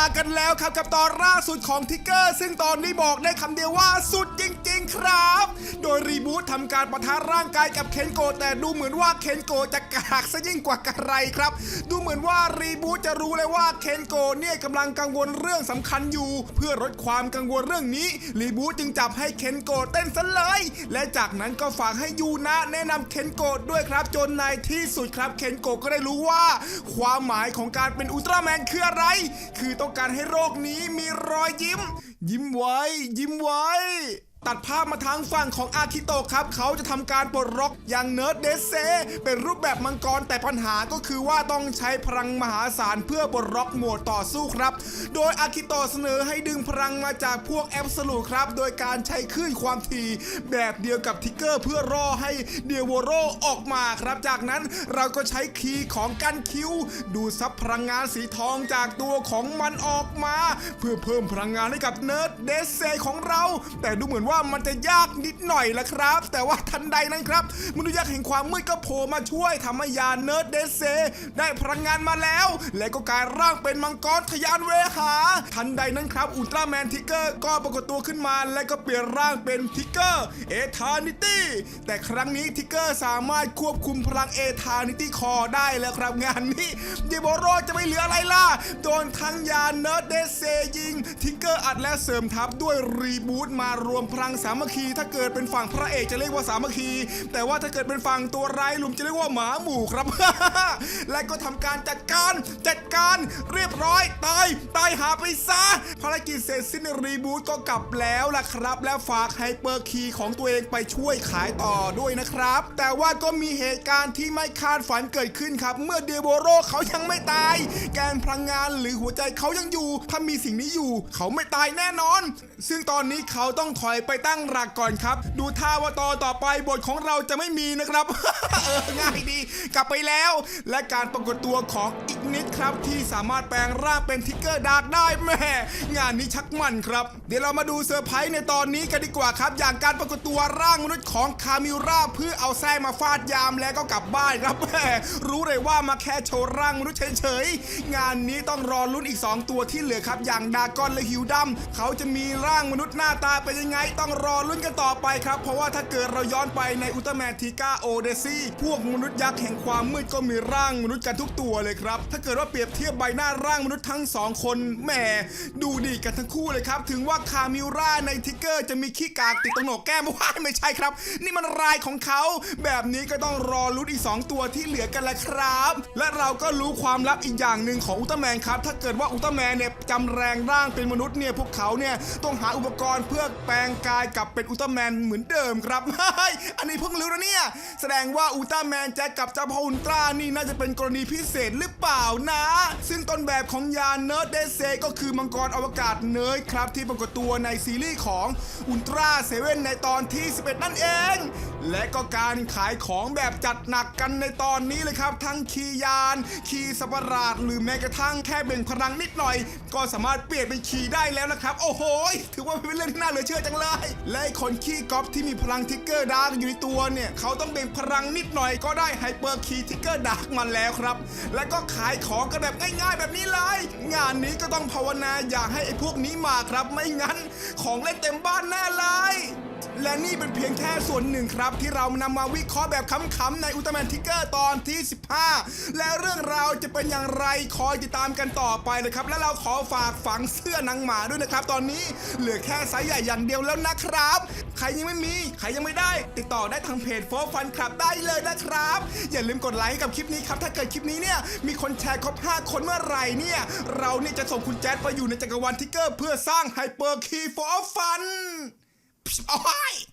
มากันแล้วครับกับตอนล่าสุดของทิกเกอร์ ซึ่งตอนนี้บอกได้คำเดียวว่าสุดจริง ๆ ครับ โดยรีบูททำการปะทะร่างกายกับเคนโกแต่ดูเหมือนว่าเคนโกจะกากซะยิ่งกว่ากระไรครับ ดูเหมือนว่ารีบูทจะรู้เลยว่าเคนโกเนี่ยกำลังกังวลเรื่องสำคัญอยู่ เพื่อลดความกังวลเรื่องนี้รีบูทจึงจับให้เคนโกเต้นซะเลย และจากนั้นก็ฝากให้ยูนะแนะนำเคนโกด้วยครับจนในที่สุดครับเคนโกก็ได้รู้ว่า ความหมายของการเป็นอุลตร้าแมนคืออะไร คือต้องการให้โรคนี้มีรอยยิ้ม ยิ้มไว้ ยิ้มไว้ ตัดภาพมาทางฝั่งของอาคิโตะครับ เขาจะทำการปลดล็อกอย่างเนิร์ดเดซเซเป็นรูปแบบมังกรแต่ปัญหาก็คือว่าต้องใช้พลังมหาศาลเพื่อปลดล็อกหมวดต่อสู้ครับ โดยอาคิโตะเสนอให้ดึงพลังมาจากพวกแอบสูครับ โดยการใช้คลื่นความถี่แบบเดียวกับทิกเกอร์เพื่อรอให้เดียโวโรออกมาครับ จากนั้นเราก็ใช้คีย์ของกันคิวดูซับพลังงานสีทองจากตัวของมันออกมา เพื่อเพิ่มพลังงานให้กับเนิร์ดเดซเซของเรา แต่ดูเหมือนว่าว่ามันจะยากนิดหน่อยละครับ แต่ว่าทันใดนั้นครับมนุษย์ยักษ์แห่งความมืดก็โผล่มาช่วยทำให้ยาเนิร์ดเดซเซ ได้พลังงานมาแล้ว และก็กลายร่างเป็นมังกรทะยานเวหา ทันใดนั้นครับอุลตร้าแมนทิกเกอร์ก็ปรากฏตัวขึ้นมาและก็เปลี่ยนร่างเป็นทิกเกอร์เอทานิตี้แต่ครั้งนี้ทิกเกอร์สามารถควบคุมพลังเอทานิตี้คอได้แล้วครับงานนี้เดโบโรจะไม่เหลืออะไรล่ะโดนทั้งยาเนิร์ดเดซเซยิงทิกเกอร์อัดและเสริมทัพด้วยรีบูทมารวมพลังสามัคคี ถ้าเกิดเป็นฝั่งพระเอกจะเรียกว่าสามัคคี แต่ว่าถ้าเกิดเป็นฝั่งตัวร้ายลุมจะเรียกว่าหมาหมู่ครับ และก็ทำการจัดการจัดการเรียบร้อยตาย หาไปซะ ภารกิจเสร็จสิ้นรีบูทก็กลับแล้วล่ะครับ และฝากไฮเปอร์คีย์ของตัวเองไปช่วยขายต่อด้วยนะครับ แต่ว่าก็มีเหตุการณ์ที่ไม่คาดฝันเกิดขึ้นครับ เมื่อเดโบโรเขายังไม่ตาย แกนพลังงานหรือหัวใจเขายังอยู่ ถ้ามีสิ่งนี้อยู่ เขาไม่ตายแน่นอน ซึ่งตอนนี้เขาต้องถอยไปตั้งหลักก่อนครับ ดูท่าว่าตอนต่อไปบทของเราจะไม่มีนะครับ เออง่ายดี กลับไปแล้ว และการปรากฏตัวของอีกนิดครับที่สามารถแปลงร่างเป็นทิกเกอร์ดากได้แม่ งานนี้ชักมันครับ เดี๋ยวเรามาดูเซอร์ไพรส์ในตอนนี้กันดีกว่าครับ อย่างการปรากฏตัวร่างมนุษย์ของคามิราเพื่อเอาแส้มาฟาดยามแล้วก็กลับบ้านครับแม่รู้เลยว่ามาแค่โชว์ร่างมนุษย์เฉยๆงานนี้ต้องรอลุ้นอีก 2 ตัวที่เหลือครับ อย่างดากอนและฮิวดัมเขาจะมีร่างมนุษย์หน้าตาเป็นยังไง ต้องรอลุ้นกันต่อไปครับ เพราะว่าถ้าเกิดเราย้อนไปในอุลตร้าแมนทีก้าโอเดซี่พวกมนุษย์ยักษ์แห่งความมืดก็มีร่างมนุษย์กันทุกตัวเลยครับถ้าเกิดว่าเปรียบเทียบใบหน้าร่างมนุษย์ทั้งสองคนแหมดูดีกันทั้งคู่เลยครับ ถึงว่าคามิราในทิกเกอร์จะมีขี้กากติดตรงโหนกแก้มว้าไม่ใช่ครับ นี่มันรายของเขาแบบนี้ก็ต้องรอลุ้นอีก 2 ตัวที่เหลือกันละครับ และเราก็รู้ความลับอีกอย่างหนึ่งของอุลตร้าแมนครับ ถ้าเกิดว่าอุลตร้าแมนเนี่ยจำแรงร่างเป็นมนุษย์เนี่ยพวกเขาเนี่ยต้องหาอุปกรณ์เพื่อแปลงกายกลับเป็นอุลตร้าแมนเหมือนเดิมครับเฮ้ยอันนี้เพิ่งรู้นะเนี่ยแสดงว่าอุลตร้าแมนแจ็คกับเจ้าพอุลตร้านี่น่าจะเป็นกรณีพิเศษหรือเปล่านะ ซึ่งต้นแบบของยานเนิร์ดเดเซก็คือมังกรอวกาศเนิร์ดครับ ที่ปรากฏตัวในซีรีส์ของอุลตร้าเซเว่นในตอนที่ 11 นั่นเอง และก็การขายของแบบจัดหนักกันในตอนนี้เลยครับ ทั้งคีย์ยาน คีสัตว์ปราดหรือแม้กระทั่งแค่เบ่งพลังนิดหน่อย ก็สามารถเปลี่ยนเป็นคีได้แล้วนะครับ โอ้โห ถือว่าเป็นเรื่องที่น่าเหลือเชื่อจังเลย และคนขี้ก๊อปที่มีพลังทิกเกอร์ดาร์กอยู่ในตัวเนี่ยเขาต้องเบ่งพลังนิดหน่อยก็ได้ไฮเปอร์คีทิกเกอร์ดาร์กมาแล้วครับ และก็ขายของกันแบบง่ายๆแบบนี้เลย งานนี้ก็ต้องภาวนาอย่าให้ไอ้พวกนี้มาครับ ไม่งั้นของเล่นเต็มบ้านแน่เลย และนี่เป็นเพียงแค่ส่วนหนึ่งครับ ที่เรานำมาวิเคราะห์แบบขำๆในอุลตร้าแมนทิกเกอร์ตอนที่ 15 และเรื่องราวจะเป็นอย่างไรคอยติดตามกันต่อไปเลยครับ และเราขอฝากฝังเสื้อหนังหมาด้วยนะครับ ตอนนี้เหลือแค่ไซส์ใหญ่อย่างเดียวแล้วนะครับ ใครยังไม่มีใครยังไม่ได้ ติดต่อได้ทางเพจโฟฟันคลับได้เลยนะครับ อย่าลืมกดไลค์ให้กับคลิปนี้ครับถ้าเกิดคลิปนี้เนี่ยมีคนแชร์ครบ5คนเมื่อไหร่เนี่ยเราเนี่ยจะส่งคุณแจ๊ดไปอยู่ในจักรวาลทิกเกอร์ เพื่อสร้างไฮเปอร์คีย์โฟฟัน Oh, hi!